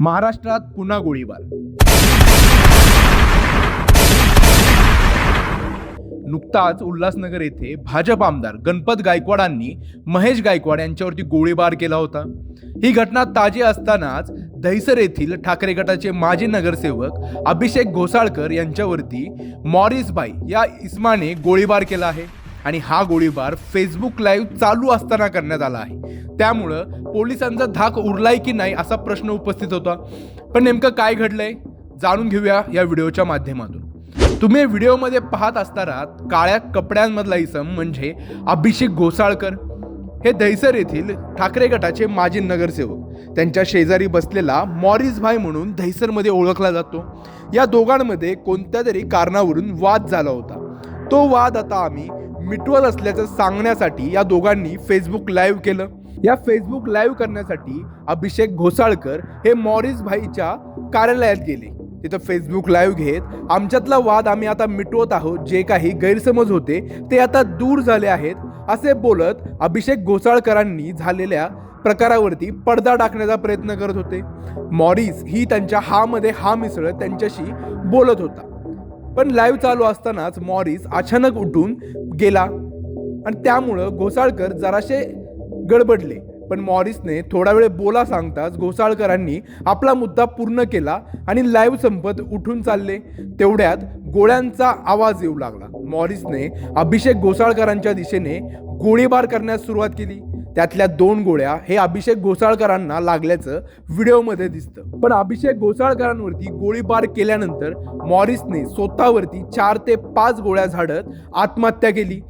महाराष्ट्रात पुन्हा गोळीबार. नुकताच उल्हासनगर येथे भाजप आमदार गणपत गायकवाडांनी महेश गायकवाड यांच्यावरती गोळीबार केला होता. ही घटना ताजी असतानाच दहिसर येथील ठाकरे गटाचे माजी नगरसेवक अभिषेक घोसाळकर यांच्यावरती मॉरिस बाई या इस्माने गोळीबार केला आहे. आणि हा गोळीबार फेसबुक लाईव्ह चालू असताना करण्यात आला आहे. त्यामुळं पोलिसांचा धाक उरलाय की नाही असा प्रश्न उपस्थित होता. पण नेमकं काय घडलंय? जाणून घेऊया या व्हिडिओच्या माध्यमातून. तुम्ही व्हिडिओमध्ये पाहत असताना काळ्या कपड्यांमधला इसम म्हणजे अभिषेक घोसाळकर हे दहिसर येथील ठाकरे गटाचे माजी नगरसेवक. त्यांच्या शेजारी बसलेला मॉरिस भाई म्हणून दहिसरमध्ये ओळखला जातो. या दोघांमध्ये कोणत्या तरी कारणावरून वाद झाला होता. तो वाद आता आम्ही मिटवत असल्याचं सांगण्यासाठी या दोघांनी फेसबुक लाईव्ह केलं. या फेसबुक लाईव्ह करण्यासाठी अभिषेक घोसाळकर हे मॉरिस भाईच्या कार्यालयात गेले. तिथं फेसबुक लाईव्ह घेत आमच्यातला वाद आम्ही आता मिटवत आहोत. जे काही गैरसमज होते ते आता दूर झाले आहेत असे बोलत अभिषेक घोसाळकरांनी झालेल्या प्रकारावरती पडदा टाकण्याचा प्रयत्न करत होते. मॉरिस ही त्यांच्या हामध्ये हा मिसळत त्यांच्याशी बोलत होता. पण लाईव्ह चालू असतानाच मॉरिस अचानक उठून गेला. आणि त्यामुळं घोसाळकर जराशे गडबडले. पण मॉरिसने थोडा वेळ बोला सांगताच घोसाळकरांनी आपला मुद्दा पूर्ण केला आणि लाईव्ह संपत उठून चालले. तेवढ्यात गोळ्यांचा आवाज येऊ लागला. मॉरिसने अभिषेक घोसाळकरांच्या दिशेने गोळीबार करण्यास सुरुवात केली. त्यातल्या दोन गोळ्या हे अभिषेक घोसाळकरांना लागल्याचं व्हिडिओमध्ये दिसतं. पण अभिषेक घोसाळकरांवरती गोळीबार केल्यानंतर मॉरिसने स्वतःवरती चार ते पाच गोळ्या झाडत आत्महत्या केली.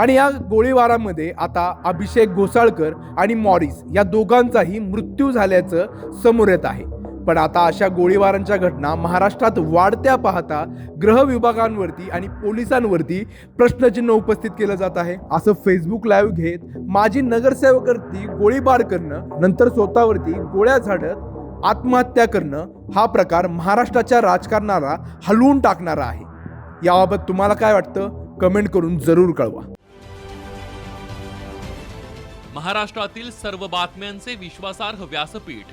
आणि या गोळीबारामध्ये आता अभिषेक घोसाळकर आणि मॉरिस या दोघांचाही मृत्यू झाल्याचं समोर येत आहे. पण आता अशा गोळीबारांच्या घटना महाराष्ट्रात वाढत्या पाहता गृह विभागांवरती आणि पोलिसांवरती प्रश्नचिन्ह उपस्थित केलं जात आहे. असं फेसबुक लाईव्ह घेत माजी नगरसेवकावरती गोळीबार करणं नंतर स्वतःवरती गोळ्या झाडत आत्महत्या करणं हा प्रकार महाराष्ट्राच्या राजकारणाला हलवून टाकणारा आहे. याबाबत तुम्हाला काय वाटतं? कमेंट करून जरूर कळवा. महाराष्ट्रातील सर्व बातम्यांचे विश्वासार्ह व्यासपीठ